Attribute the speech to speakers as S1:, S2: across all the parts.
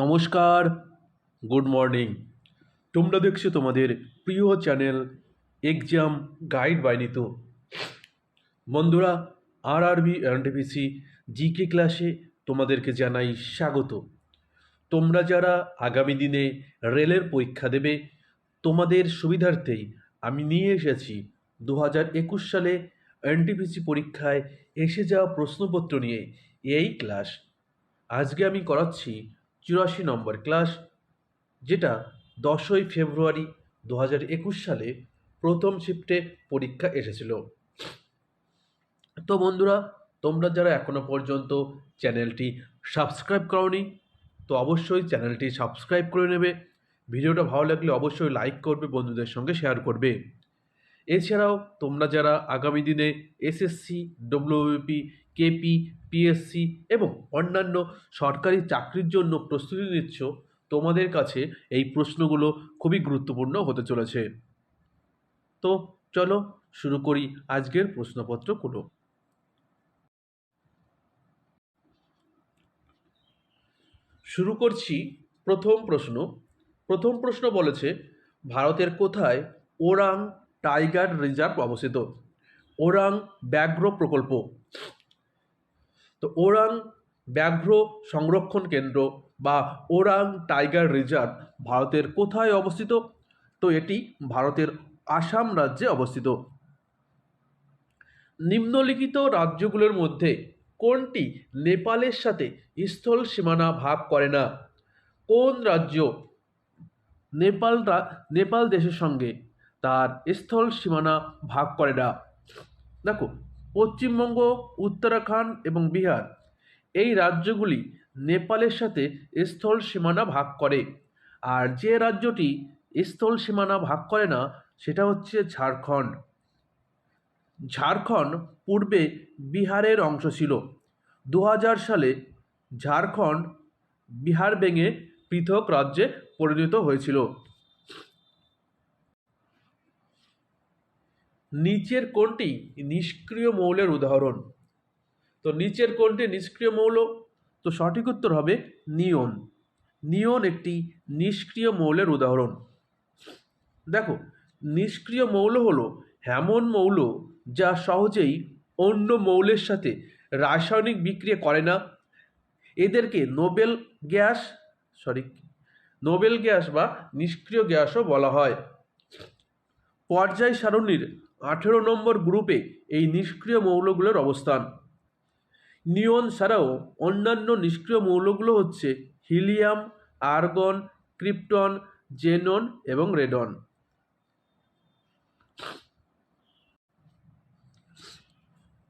S1: নমস্কার, good morning. তোমরা দেখছ তোমাদের প্রিয় channel exam guide by Nitu. বন্ধুরা আর আরবি এনটিপিসি জিকে ক্লাসে তোমাদেরকে জানাই স্বাগত। তোমরা যারা আগামী দিনে রেলের পরীক্ষা দেবে, তোমাদের সুবিধার্থেই আমি নিয়ে এসেছি দু হাজার একুশ সালে এনটিপিসি পরীক্ষায় এসে যাওয়া প্রশ্নপত্র নিয়ে এই ক্লাস আজকে আমি করাচ্ছি চুরাশি নম্বর ক্লাস, যেটা দশই ফেব্রুয়ারি দু একুশ সালে প্রথম শিফটে পরীক্ষা এসেছিল। তো বন্ধুরা, তোমরা যারা এখনও পর্যন্ত চ্যানেলটি সাবস্ক্রাইব করনি, তো অবশ্যই চ্যানেলটি সাবস্ক্রাইব করে নেবে। ভিডিওটা ভালো লাগলে অবশ্যই লাইক করবে, বন্ধুদের সঙ্গে শেয়ার করবে। এছাড়াও তোমরা যারা আগামী দিনে এসএসসি, ডব্লিউপি কেপি পিএসসি এবং অন্যান্য সরকারি চাকরির জন্য প্রস্তুতি নিচ্ছ, তোমাদের কাছে এই প্রশ্নগুলো খুবই গুরুত্বপূর্ণ হতে চলেছে। তো চলো শুরু করি আজকের প্রশ্নপত্রগুলো। শুরু করছি প্রথম প্রশ্ন। প্রথম প্রশ্ন বলেছে, ভারতের কোথায় ওরাং টাইগার রিজার্ভ অবস্থিত? ওরাং ব্যাঘ্র প্রকল্প। তো ওরাং ব্যাঘ্র সংরক্ষণ কেন্দ্র বা ওরাং টাইগার রিজার্ভ ভারতের কোথায় অবস্থিত? তো এটি ভারতের আসাম রাজ্যে অবস্থিত। নিম্নলিখিত রাজ্যগুলোর মধ্যে কোনটি নেপালের সাথে স্থল সীমানা ভাগ করে না? কোন রাজ্য নেপালরা নেপাল দেশের সঙ্গে তার স্থল সীমানা ভাগ করে না? দেখো পশ্চিমবঙ্গ, উত্তরাখণ্ড এবং বিহার। এই রাজ্যগুলি নেপালের সাথে স্থল সীমানা ভাগ করে। আর যে রাজ্যটি স্থল সীমানা ভাগ করে না, সেটা হচ্ছে ঝাড়খণ্ড। ঝাড়খণ্ড পূর্বে বিহারের অংশ ছিল। দু হাজার সালে ঝাড়খণ্ড বিহার ভেঙে পৃথক রাজ্যে পরিণত হয়েছিল। নিচের কোনটি নিষ্ক্রিয় মৌলের উদাহরণ। তো নিচের কোনটি নিষ্ক্রিয় মৌল, তো সঠিক উত্তর হবে নিয়ন। নিয়ন একটি নিষ্ক্রিয় মৌলের উদাহরণ। দেখো, নিষ্ক্রিয় মৌল হলো এমন মৌল যা সহজেই অন্য মৌলের সাথে রাসায়নিক বিক্রিয়া করে না। এদেরকে noble gas sorry noble gas বা নিষ্ক্রিয় গ্যাসও বলা হয়। পর্যায় সারণীর আঠেরো নম্বর গ্রুপে এই নিষ্ক্রিয় মৌলগুলোর অবস্থান। নিয়ন ছাড়াও অন্যান্য নিষ্ক্রিয় মৌলগুলো হচ্ছে হিলিয়াম, আর্গন, ক্রিপ্টন, জেনন এবং রেডন।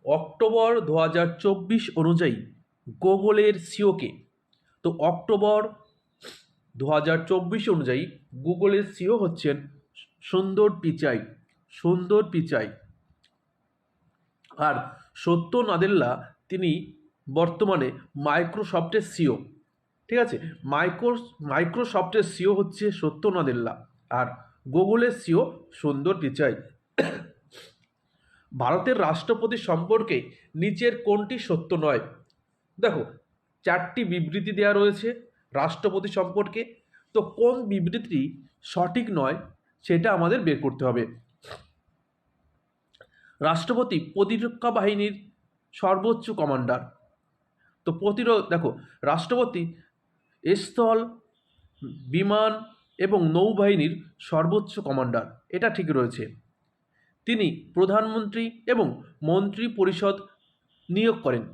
S1: অক্টোবর দু হাজার চব্বিশ অনুযায়ী গুগলের সিওকে। তো অক্টোবর দু হাজার চব্বিশ অনুযায়ী গুগলের সিও হচ্ছেন সুন্দর পিচাই সুন্দর পিচাই। আর সত্য নাদেল্লা তিনি বর্তমানে মাইক্রোসফটের সিও। ঠিক আছে? মাইক্রো মাইক্রোসফটের সিও হচ্ছে সত্য নাদেল্লা। আর গুগলের সিও সুন্দর পিচাই। ভারতের রাষ্ট্রপতি সম্পর্কে নিচের কোনটি সত্য নয়? দেখো, চারটি বিবৃতি দেওয়া রয়েছে রাষ্ট্রপতি সম্পর্কে। তো কোন বিবৃতিটি সঠিক নয়, সেটা আমাদের বের করতে হবে। রাষ্ট্রপতি প্রতিরক্ষা বাহিনীর সর্বোচ্চ কমান্ডার। তো প্রতিরোধ দেখো, রাষ্ট্রপতি স্থল, বিমান এবং নৌবাহিনীর সর্বোচ্চ কমান্ডার, এটা ঠিক রয়েছে। তিনি প্রধানমন্ত্রী এবং মন্ত্রী পরিষদ নিয়োগ করেন।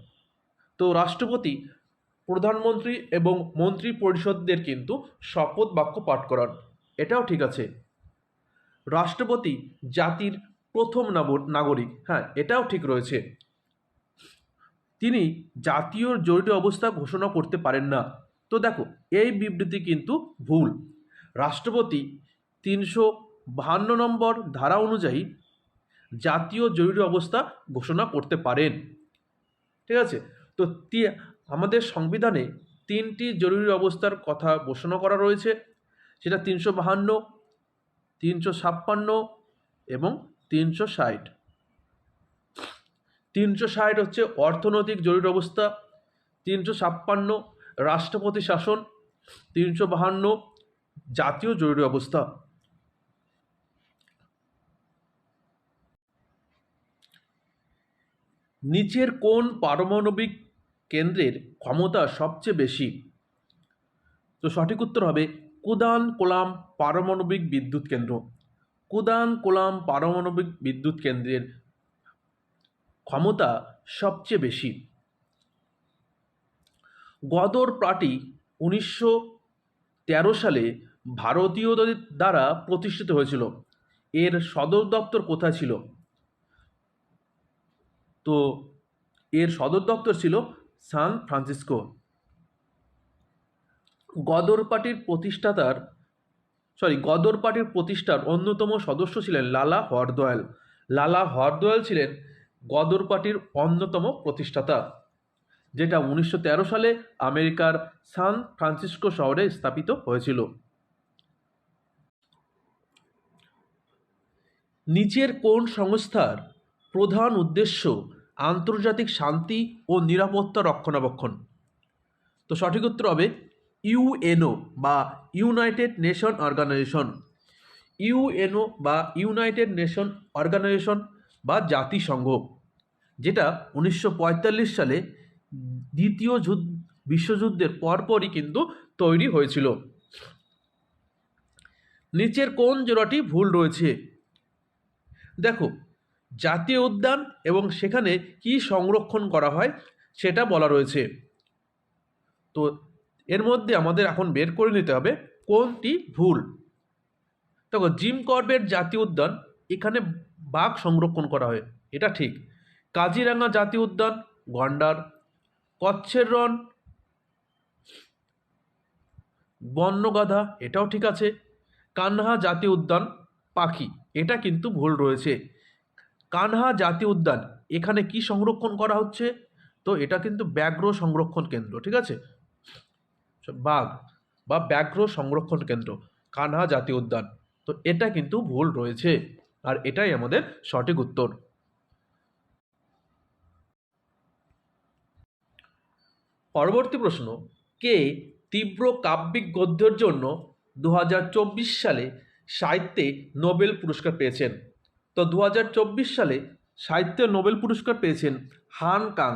S1: তো রাষ্ট্রপতি, প্রধানমন্ত্রী এবং মন্ত্রী পরিষদদের কিন্তু শপথ বাক্য পাঠ করান, এটাও ঠিক আছে। রাষ্ট্রপতি জাতির প্রথম নাগর- নাগরিক। হ্যাঁ এটাও ঠিক রয়েছে। তিনি জাতীয় জরুরি অবস্থা ঘোষণা করতে পারেন না। তো দেখো, এই বিবৃতি কিন্তু ভুল। রাষ্ট্রপতি তিনশো বাহান্ন নম্বর ধারা অনুযায়ী জাতীয় জরুরি অবস্থা ঘোষণা করতে পারেন। ঠিক আছে? তি- আমাদের সংবিধানে তিনটি জরুরি অবস্থার কথা ঘোষণা করা রয়েছে। সেটা তিনশো বাহান্ন, তিনশো ছাপ্পান্ন এবং তিনশো ষাট। তিনশো ষাট হচ্ছে অর্থনৈতিক জরুরি অবস্থা, তিনশো ছাপ্পান্ন রাষ্ট্রপতি শাসন, তিনশো বাহান্ন জাতীয় জরুরি অবস্থা। নিচের কোন পারমাণবিক কেন্দ্রের ক্ষমতা সবচেয়ে বেশি? তো সঠিক উত্তর হবে কুদান কোলাম পারমাণবিক বিদ্যুৎ কেন্দ্র। কুদান, কোলাম পারমাণবিক বিদ্যুৎ কেন্দ্রের ক্ষমতা সবচেয়ে বেশি। গদর পার্টি উনিশশো তেরো সালে ভারতীয়দের দ্বারা প্রতিষ্ঠিত হয়েছিল। এর সদর দপ্তর কোথায় ছিল? তো এর সদর দপ্তর ছিল সান ফ্রান্সিসকো। গদর পার্টির প্রতিষ্ঠাতার সরি গদর পার্টির প্রতিষ্ঠার অন্যতম সদস্য ছিলেন লালা হরদয়াল। লালা হরদয়াল ছিলেন গদর পার্টির অন্যতম প্রতিষ্ঠাতা, যেটা উনিশশো তেরো সালে আমেরিকার সান ফ্রান্সিসকো শহরে স্থাপিত হয়েছিল। নিচের কোন সংস্থার প্রধান উদ্দেশ্য আন্তর্জাতিক শান্তি ও নিরাপত্তা রক্ষণাবেক্ষণ? তো সঠিক উত্তর হবে ইউএনও বা ইউনাইটেড নেশন অর্গানাইজেশন। ইউএনও বা ইউনাইটেড নেশন অর্গানাইজেশন বা জাতিসংঘ, যেটা উনিশশো পঁয়তাল্লিশ সালে দ্বিতীয় যুদ্ধ, বিশ্বযুদ্ধের পরপরই কিন্তু তৈরি হয়েছিল। নিচের কোন জোড়াটি ভুল রয়েছে? দেখো, জাতীয় উদ্যান এবং সেখানে কি সংরক্ষণ করা হয় সেটা বলা রয়েছে। তো এর মধ্যে আমাদের এখন বের করে নিতে হবে কোনটি ভুল। দেখো, জিম করবেট জাতীয় উদ্যান, এখানে বাঘ সংরক্ষণ করা হয়, এটা ঠিক। কাজিরাঙ্গা জাতীয় উদ্যান, গন্ডার। কচ্ছের রন বন্যগাধা, এটাও ঠিক আছে। কানহা জাতীয় উদ্যান, পাখি, এটা কিন্তু ভুল রয়েছে। কানহা জাতীয় উদ্যান, এখানে কি সংরক্ষণ করা হচ্ছে? তো এটা কিন্তু ব্যাঘ্র সংরক্ষণ কেন্দ্র, ঠিক আছে? বাঘ বা ব্যাঘ্র সংরক্ষণ কেন্দ্র, কানহা জাতীয় উদ্যান। তো এটা কিন্তু ভুল রয়েছে আর এটাই আমাদের সঠিক উত্তর। পরবর্তী প্রশ্ন, কে তীব্র কাব্যিক গদ্যের জন্য দু হাজার চব্বিশ সালে সাহিত্যে নোবেল পুরস্কার পেয়েছেন? তো দু হাজার চব্বিশ সালে সাহিত্যে নোবেল পুরস্কার পেয়েছেন হান কাং।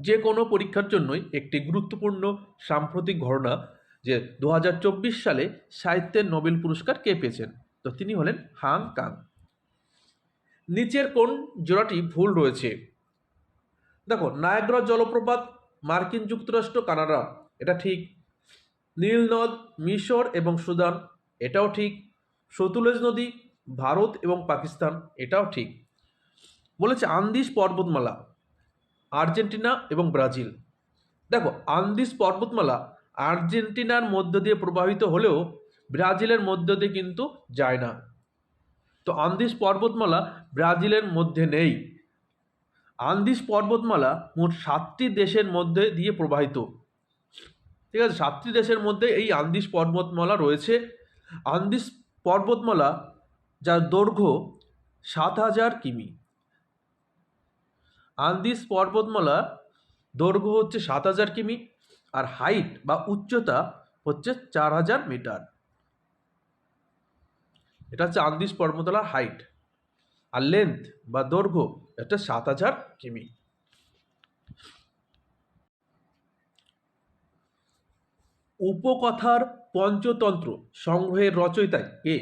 S1: যে কোনো পরীক্ষার জন্যই একটি গুরুত্বপূর্ণ সাম্প্রতিক ঘটনা যে দু হাজার চব্বিশ সালে সাহিত্যের নোবেল পুরস্কার কে পেয়েছেন? তো তিনি হলেন হাং কাং। নিচের কোন জোড়াটি ভুল রয়েছে? দেখো, নায়াগ্রা জলপ্রপাত, মার্কিন যুক্তরাষ্ট্র, কানাডা। এটা ঠিক। নীলনদ মিশর এবং সুদান, এটাও ঠিক। সতুলেজ নদী, ভারত এবং পাকিস্তান, এটাও ঠিক। বলেছে আন্দিস পর্বতমালা। আর্জেন্টিনা এবং ব্রাজিল। দেখো আন্দিস পর্বতমালা আর্জেন্টিনার মধ্য দিয়ে প্রবাহিত হলেও ব্রাজিলের মধ্য দিয়ে কিন্তু যায় না। তো আন্দিস পর্বতমালা ব্রাজিলের মধ্যে নেই। আন্দিস পর্বতমালা মোট সাতটি দেশের মধ্যে দিয়ে প্রবাহিত। ঠিক আছে, সাতটি দেশের মধ্যে এই আন্দিস পর্বতমালা রয়েছে। আন্দিস পর্বতমালা, যার দৈর্ঘ্য সাত হাজার কিমি। আন্দিস পর্বতমালা দৈর্ঘ্য হচ্ছে সাত হাজার কিমি আর হাইট বা উচ্চতা হচ্ছে চার হাজার মিটার এটা হচ্ছে আন্দিস পর্বতমালার হাইট আর লেন্থ বা দৈর্ঘ্য এটা সাত হাজার কিমি। উপকথার পঞ্চতন্ত্র সংগ্রহের রচয়িতা কে?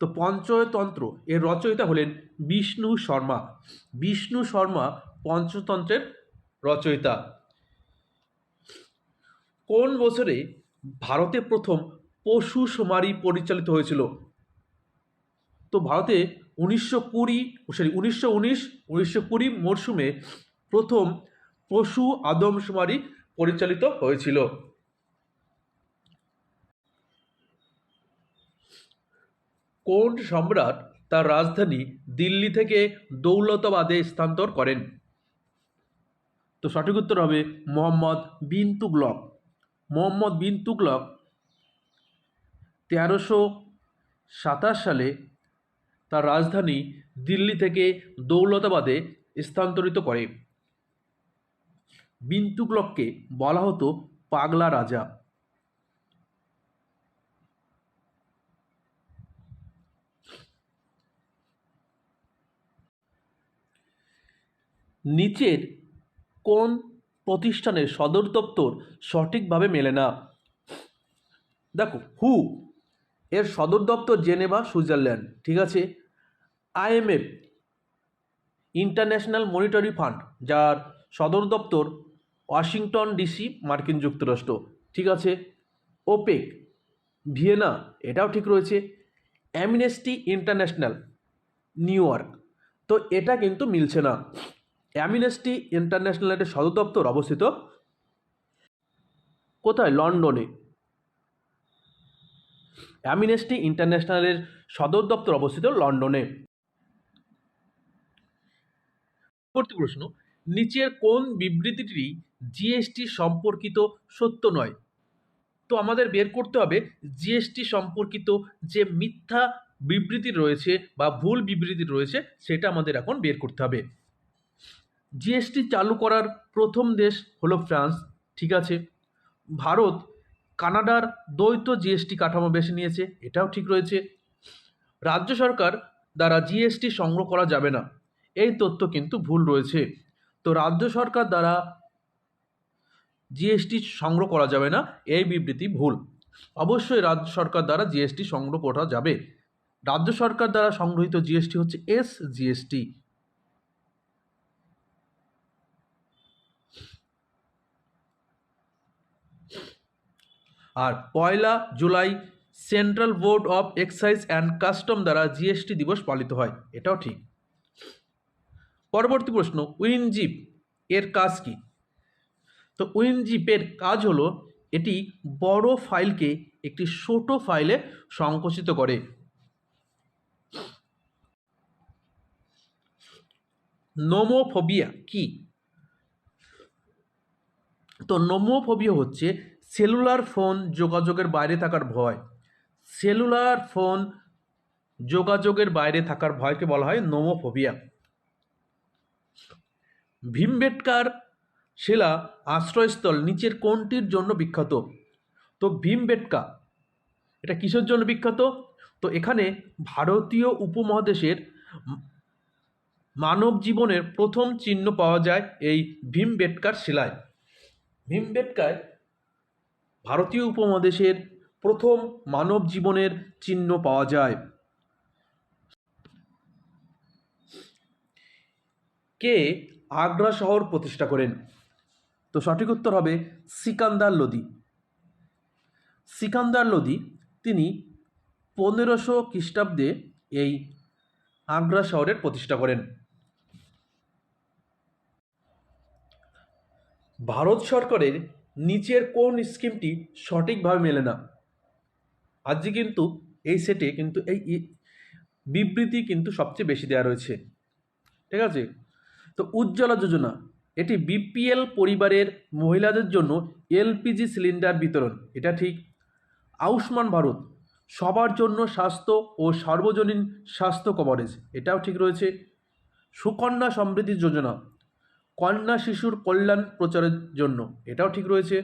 S1: তো পঞ্চতন্ত্র এর রচয়িতা হলেন বিষ্ণু শর্মা। বিষ্ণু শর্মা পঞ্চতন্ত্রের রচয়িতা। কোন বছরে ভারতে প্রথম পশু শুমারি পরিচালিত হয়েছিল? তো ভারতে উনিশশো কুড়ি সরি, উনিশশো উনিশ, উনিশশো কুড়ি মরশুমে প্রথম পশু আদমশুমারি পরিচালিত হয়েছিল। কোন সম্রাট তার রাজধানী দিল্লি থেকে দৌলতাবাদে স্থানান্তর করেন? তো সঠিক উত্তর হবে মোহাম্মদ বিন তুগলক। মোহাম্মদ বিন তুগলক তেরোশো সাতাশ সালে তার রাজধানী দিল্লি থেকে দৌলতাবাদে স্থানান্তরিত করে। বিন্তুগ্লককে বলা হতো পাগলা রাজা। নিচের কোন প্রতিষ্ঠানের সদর দপ্তর সঠিকভাবে মেলে না? দেখো হু এর সদর দপ্তর জেনেভা, সুইজারল্যান্ড, ঠিক আছে? আইএমএফ ইন্টারন্যাশনাল মনিটারি ফান্ড, যার সদর দপ্তর ওয়াশিংটন ডিসি, মার্কিন যুক্তরাষ্ট্র, ঠিক আছে? ওপেক, ভিয়েনা, এটাও ঠিক রয়েছে। অ্যামনেস্টি ইন্টারন্যাশনাল, নিউ ইয়র্ক, তো এটা কিন্তু মিলছে না। অ্যামনেস্টি ইন্টারন্যাশনালের সদর দপ্তর অবস্থিত? কোথায়? লন্ডনে। অ্যামনেস্টি ইন্টারন্যাশনালের সদর দপ্তর অবস্থিত লন্ডনে। পরবর্তী প্রশ্ন, নিচের কোন বিবৃতিটি জিএসটি সম্পর্কিত সত্য নয়? তো আমাদের বের করতে হবে জিএসটি সম্পর্কিত যে মিথ্যা বিবৃতি রয়েছে বা ভুল বিবৃতি রয়েছে, সেটা আমাদের এখন বের করতে হবে। জিএসটি চালু করার প্রথম দেশ হলো ফ্রান্স, ঠিক আছে? ভারত কানাডার দ্বৈত জিএসটি কাঠামো বেছে নিয়েছে, এটাও ঠিক রয়েছে। রাজ্য সরকার দ্বারা জিএসটি সংগ্রহ করা যাবে না, এই তথ্য কিন্তু ভুল রয়েছে। তো রাজ্য সরকার দ্বারা জিএসটি সংগ্রহ করা যাবে না, এই বিবৃতি ভুল। অবশ্যই রাজ্য সরকার দ্বারা জিএসটি সংগ্রহ করা যাবে। রাজ্য সরকার দ্বারা সংগৃহীত জিএসটি হচ্ছে এস জিএসটি আর পয়লা July Central Board of Excise and Custom দ্বারা জিএসটি দিবস পালিত হয়। এটাও ঠিক। পরবর্তী প্রশ্ন, উইনজিপ এর কাজ কি? তো উইনজিপের কাজ হলো, এটি বড় ফাইলকে একটি ছোট ফাইলে সংকুচিত করে। নোমোফোবিয়া কি? তো নোমোফোবিয়া হচ্ছে সেলুলার ফোন যোগাযোগের বাইরে থাকার ভয়। সেলুলার ফোন যোগাযোগের বাইরে থাকার ভয়কে বলা হয় নোমোফোবিয়া। ভীমবেটকার শিলা আশ্রয়স্থল নিচের কোনটির জন্য বিখ্যাত। তো ভীমবেটকা, এটা কিসের জন্য বিখ্যাত? তো এখানে ভারতীয় উপমহাদেশের মানব জীবনের প্রথম চিহ্ন পাওয়া যায় এই ভীমবেটকার শিলায়। ভীমবেটকায় ভারতীয় উপমহাদেশের প্রথম মানব জীবনের চিহ্ন পাওয়া যায়। কে আগ্রা শহর প্রতিষ্ঠা করেন? তো সঠিক উত্তর হবে সিকান্দার লোদি সিকান্দার লোদি তিনি পনেরোশো খ্রিস্টাব্দে এই আগ্রা শহরের প্রতিষ্ঠা করেন। ভারত সরকারের নিচের কোন স্কিমটি সঠিকভাবে মেলে না। আজকে কিন্তু এই সেটে কিন্তু এই বিবৃতি কিন্তু সবচেয়ে বেশি দেওয়া রয়েছে। ঠিক আছে? তো উজ্জ্বলা যোজনা, এটি বিপিএল পরিবারের মহিলাদের জন্য এলপিজি সিলিন্ডার বিতরণ, এটা ঠিক। আয়ুষ্মান ভারত, সবার জন্য স্বাস্থ্য ও সার্বজনীন স্বাস্থ্য কভারেজ, এটাও ঠিক রয়েছে। সুকন্যা সমৃদ্ধি যোজনা কন্যা শিশুর কল্যাণ প্রচারের জন্য। এটাও ঠিক রয়েছে।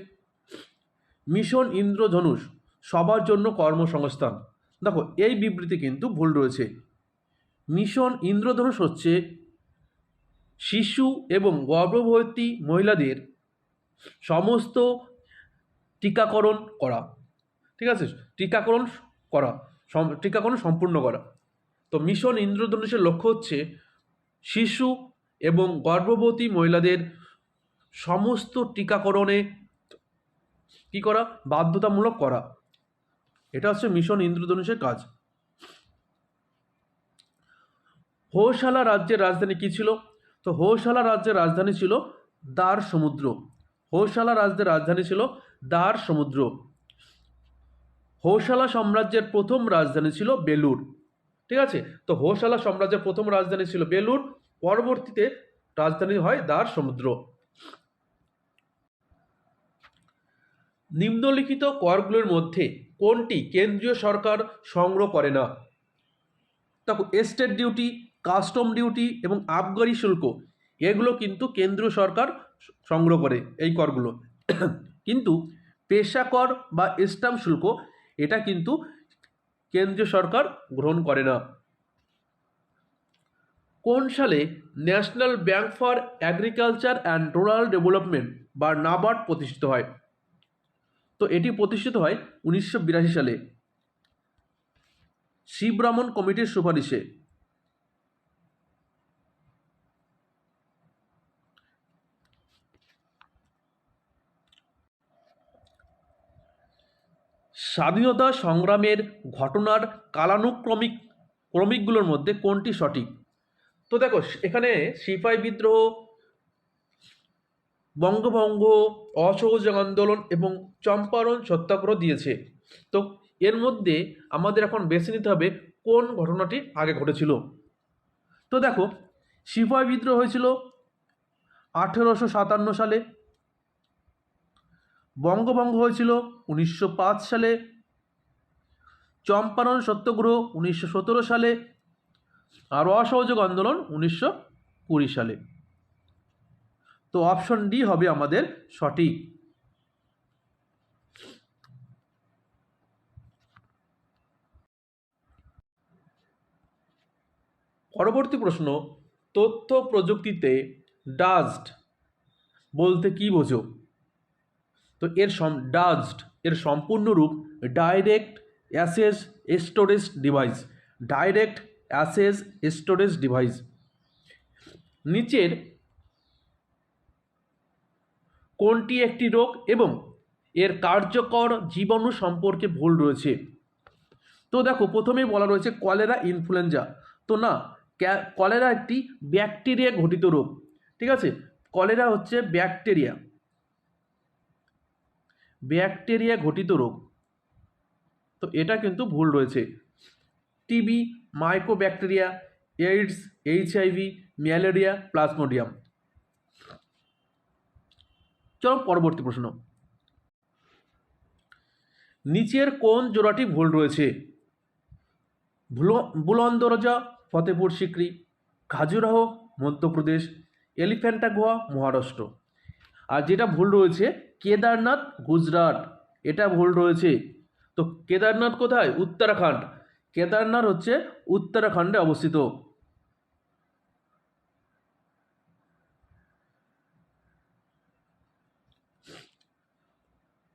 S1: মিশন ইন্দ্রধনুষ, সবার জন্য কর্মসংস্থান। দেখো, এই বিবৃতি কিন্তু ভুল রয়েছে। মিশন ইন্দ্রধনুষ হচ্ছে শিশু এবং গর্ভবতী মহিলাদের সমস্ত টিকাকরণ করা। ঠিক আছে? টিকাকরণ করা টিকাকরণ সম্পূর্ণ করা। তো মিশন ইন্দ্রধনুষের লক্ষ্য হচ্ছে শিশু এবং গর্ভবতী মহিলাদের সমস্ত টিকাকরণে কী করা? বাধ্যতামূলক করা। এটা হচ্ছে মিশন ইন্দ্রধনুষের কাজ। হোসালা রাজ্যের রাজধানী কী ছিল? তো হোসালা রাজ্যের রাজধানী ছিল দ্বার সমুদ্র। হোসালা রাজ্যের রাজধানী ছিল দ্বার সমুদ্র। হোসালা সাম্রাজ্যের প্রথম রাজধানী ছিল বেলুর ঠিক আছে? তো হোসালা সাম্রাজ্যের প্রথম রাজধানী ছিল বেলুর পরবর্তীতে রাজধানী হয় দ্বার সমুদ্র। নিম্নলিখিত করগুলোর মধ্যে কোনটি কেন্দ্রীয় সরকার সংগ্রহ করে না? দেখো এস্টেট ডিউটি কাস্টম ডিউটি এবং আবগারি শুল্ক, এগুলো কিন্তু কেন্দ্রীয় সরকার সংগ্রহ করে এই করগুলো কিন্তু পেশা কর বা স্টাম্প শুল্ক, এটা কিন্তু কেন্দ্রীয় সরকার গ্রহণ করে না। কোন সালে National Bank for Agriculture and Rural Development, বা নাবার্ড, প্রতিষ্ঠিত হয়? তো এটি প্রতিষ্ঠিত হয় উনিশশো বিরাশি সালে। শিবরামন কমিটির সুপারিশে। স্বাধীনতা সংগ্রামের ঘটনার কালানুক্রমিক ক্রমিকগুলোর মধ্যে কোনটি সঠিক? তো দেখো এখানে সিপাই বিদ্রোহ, বঙ্গভঙ্গ, অসহযোগ আন্দোলন এবং চম্পারণ সত্যাগ্রহ দিয়েছে। তো এর মধ্যে আমাদের এখন বেছে নিতে হবে কোন ঘটনাটি আগে ঘটেছিল। তো দেখো, সিপাই বিদ্রোহ হয়েছিল আঠেরোশো সাতান্ন সালে, বঙ্গভঙ্গ হয়েছিল উনিশশো পাঁচ সালে, চম্পারণ সত্যগ্রহ উনিশশো সতেরো সালে আর অসহযোগ আন্দোলন উনিশশো কুড়ি সালে। তো অপশন ডি হবে আমাদের সঠিক। পরবর্তী প্রশ্ন, তথ্য প্রযুক্তিতে ডাস্ট বলতে কি বোঝো? তো এর সম ডাস্ট এর সম্পূর্ণ রূপ direct access storage device direct access storage device. নিচের কোনটি একটি রোগ এবং এর কার্যকর জীবাণু সম্পর্কে ভুল রয়েছে? তো দেখো, প্রথমেই বলা রয়েছে কলেরা ইনফ্লুয়েঞ্জা। তো না কলেরা একটি ব্যাকটেরিয়া ঘটিত রোগ, ঠিক আছে? কলেরা হচ্ছে ব্যাকটেরিয়া। ব্যাকটেরিয়া ঘটিত রোগ। তো এটা কিন্তু ভুল রয়েছে। TB microbacteria AIDS HIV malaria plasmodium চলো পরবর্তী প্রশ্ন। নিচের কোন জোড়াটি ভুল রয়েছে? বুলন্দরজা ফতেপুর সিক্রি, খাজুরাহ, মধ্যপ্রদেশ এলিফ্যান্টা গোয়া মহারাষ্ট্র। আর যেটা ভুল রয়েছে, কেদারনাথ, গুজরাট। এটা ভুল রয়েছে। তো কেদারনাথ কোথায়? উত্তরাখণ্ড। কেদারনাথ হচ্ছে উত্তরাখণ্ডে অবস্থিত।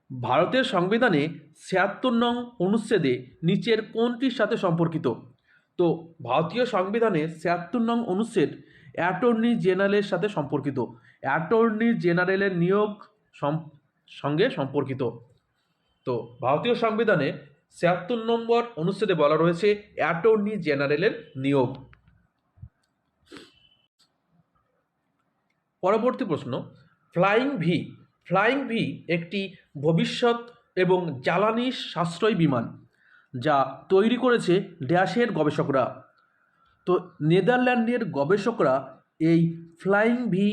S1: ভারতের সংবিধানে ছিয়াত্তর নং অনুচ্ছেদে নিচের কোনটির সাথে সম্পর্কিত? তো ভারতীয় সংবিধানে ছিয়াত্তর নং অনুচ্ছেদ অ্যাটর্নি জেনারেলের সাথে সম্পর্কিত। অ্যাটর্নি জেনারেলের নিয়োগ সঙ্গে সম্পর্কিত। তো ভারতীয় সংবিধানে ছিয়াত্তর নম্বর অনুচ্ছেদে বলা রয়েছে অ্যাটর্নি জেনারেলের নিয়োগ। পরবর্তী প্রশ্ন, ফ্লাইং ভি ফ্লাইং ভি একটি ভবিষ্যৎ এবং জ্বালানি সাশ্রয় বিমান যা তৈরি করেছে ড্যাশের গবেষকরা। তো নেদারল্যান্ডের গবেষকরা এই ফ্লাইং ভি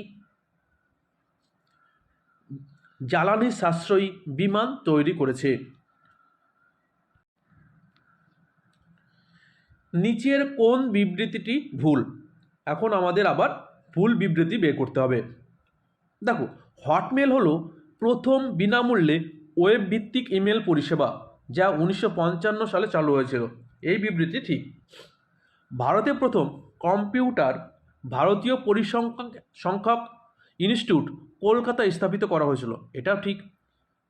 S1: জ্বালানি সাশ্রয়ী বিমান তৈরি করেছে। নিচের কোন বিবৃতিটি ভুল? এখন আমাদের আবার ভুল বিবৃতি বের করতে হবে। দেখো, হটমেল হলো প্রথম বিনামূল্যে ওয়েব ভিত্তিক ইমেল পরিষেবা, যা উনিশশো পঞ্চান্ন সালে চালু হয়েছিল। এই বিবৃতি ঠিক। ভারতে প্রথম কম্পিউটার ভারতীয় পরিসংখ্যান সংখ্যক ইনস্টিটিউট কলকাতায় স্থাপিত করা হয়েছিল। এটাও ঠিক।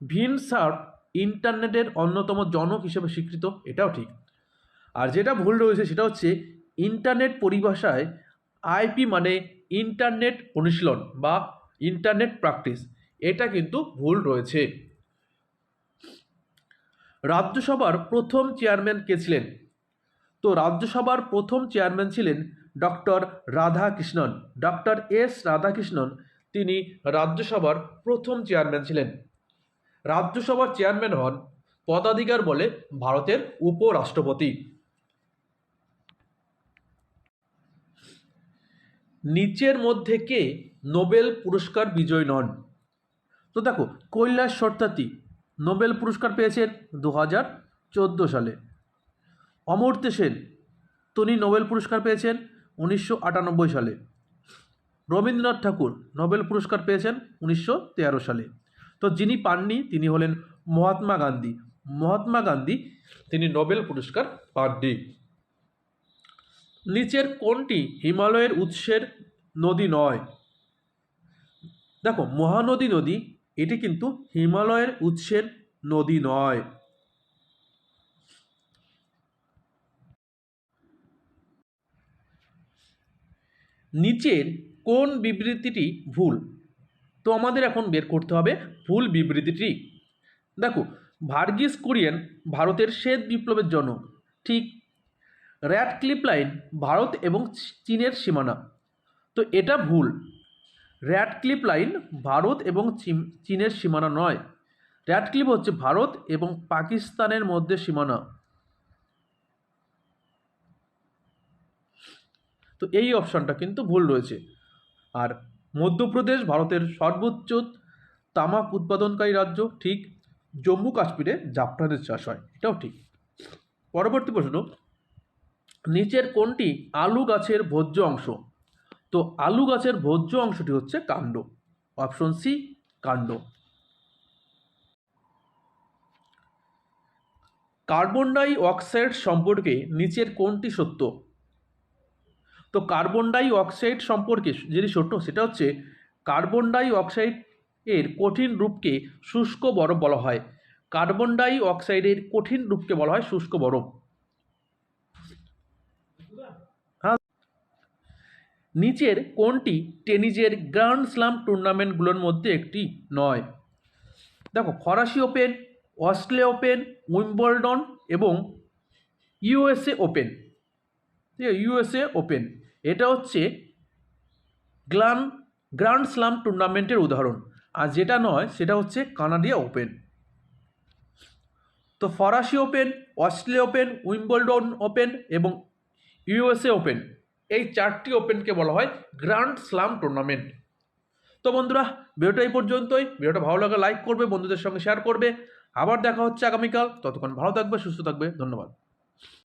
S1: ভিন সার্ভ ইন্টারনেটের অন্যতম জনক হিসেবে স্বীকৃত, এটাও ঠিক। আর যেটা ভুল রয়েছে সেটা হচ্ছে ইন্টারনেট পরিভাষায় আইপি মানে ইন্টারনেট অনুশীলন বা ইন্টারনেট প্র্যাকটিস এটা কিন্তু ভুল রয়েছে। রাজ্যসভার প্রথম চেয়ারম্যান কে ছিলেন? তো রাজ্যসভার প্রথম চেয়ারম্যান ছিলেন doctor Radhakrishnan. Doctor S Radhakrishnan, তিনি রাজ্যসভার প্রথম চেয়ারম্যান ছিলেন। রাজ্যসভার চেয়ারম্যান হন পদাধিকার বলে ভারতের উপরাষ্ট্রপতি। নিচের মধ্যে কে নোবেল পুরস্কার বিজয়ী নন? তো দেখো, কৈলাস সত্যার্থী নোবেল পুরস্কার পেয়েছেন দু হাজার চোদ্দ সালে। অমর্ত্য সেন, তিনি নোবেল পুরস্কার পেয়েছেন উনিশশো আটানব্বই সালে। রবীন্দ্রনাথ ঠাকুর নোবেল পুরস্কার পেয়েছেন উনিশশো তেরো সালে। তো যিনি পাননি, তিনি হলেন মহাত্মা গান্ধী। মহাত্মা গান্ধী, তিনি নোবেল পুরস্কার পাননি। নিচের কোনটি হিমালয়ের উৎসের নদী নয়। দেখো, মহানদী নদী, এটি কিন্তু হিমালয়ের উৎসের নদী নয়। নিচের কোন বিবৃতিটি ভুল। তো আমাদের এখন বের করতে হবে ভুল বিবৃতিটি। দেখো, ভার্গিস কুরিয়েন ভারতের শ্বেত বিপ্লবের জন্য ঠিক র্যাড ক্লিপ লাইন ভারত এবং চীনের সীমানা। তো এটা ভুল। র্যাড ক্লিপ লাইন ভারত এবং চীন- চীনের সীমানা নয়। র্যাড ক্লিপ হচ্ছে ভারত এবং পাকিস্তানের মধ্যে সীমানা। তো এই অপশানটা কিন্তু ভুল রয়েছে। আর মধ্যপ্রদেশ ভারতের সর্বোচ্চ তামাক উৎপাদনকারী রাজ্য, ঠিক। জম্মু কাশ্মীরে জাফরানের চাষ হয়, এটাও ঠিক। পরবর্তী প্রশ্ন নিচের কোনটি আলু গাছের ভোজ্য অংশ। তো আলু গাছের ভোজ্য অংশটি হচ্ছে কাণ্ড। অপশন সি, কাণ্ড। কার্বন ডাই অক্সাইড সম্পর্কে নিচের কোনটি সত্য। তো কার্বন ডাই অক্সাইড সম্পর্কে যেটি সত্য, সেটা হচ্ছে কার্বন ডাই অক্সাইড এর কঠিন রূপকে শুষ্ক বরফ বলা হয়। কার্বন ডাই অক্সাইডের কঠিন রূপকে বলা হয় শুষ্ক বরফ হ্যাঁ নিচের কোনটি টেনিসের গ্র্যান্ড স্লাম টুর্নামেন্টগুলোর মধ্যে একটি নয়? দেখো, ফরাসি ওপেন, অস্ট্রেলিয়া ওপেন, উইম্বলডন এবং ইউএসএ ওপেন। ঠিক আছে, ইউএসএ ওপেন। এটা হচ্ছে গ্লান গ্র্যান্ড স্লাম টুর্নামেন্টের উদাহরণ। আর যেটা নয়, সেটা হচ্ছে কানাডিয়া ওপেন। তো ফরাসি Open, Australia Open, Wimbledon Open এবং ইউএসএ ওপেন। এই চারটি ওপেনকে বলা হয় গ্র্যান্ড স্লাম টুর্নামেন্ট। তো বন্ধুরা, ভিডিওটা এই পর্যন্তই। ভিডিওটা ভালো লাগে লাইক করবে, বন্ধুদের সঙ্গে শেয়ার করবে। আবার দেখা হচ্ছে আগামীকাল। ততক্ষণ ভালো থাকবে, সুস্থ থাকবে। ধন্যবাদ।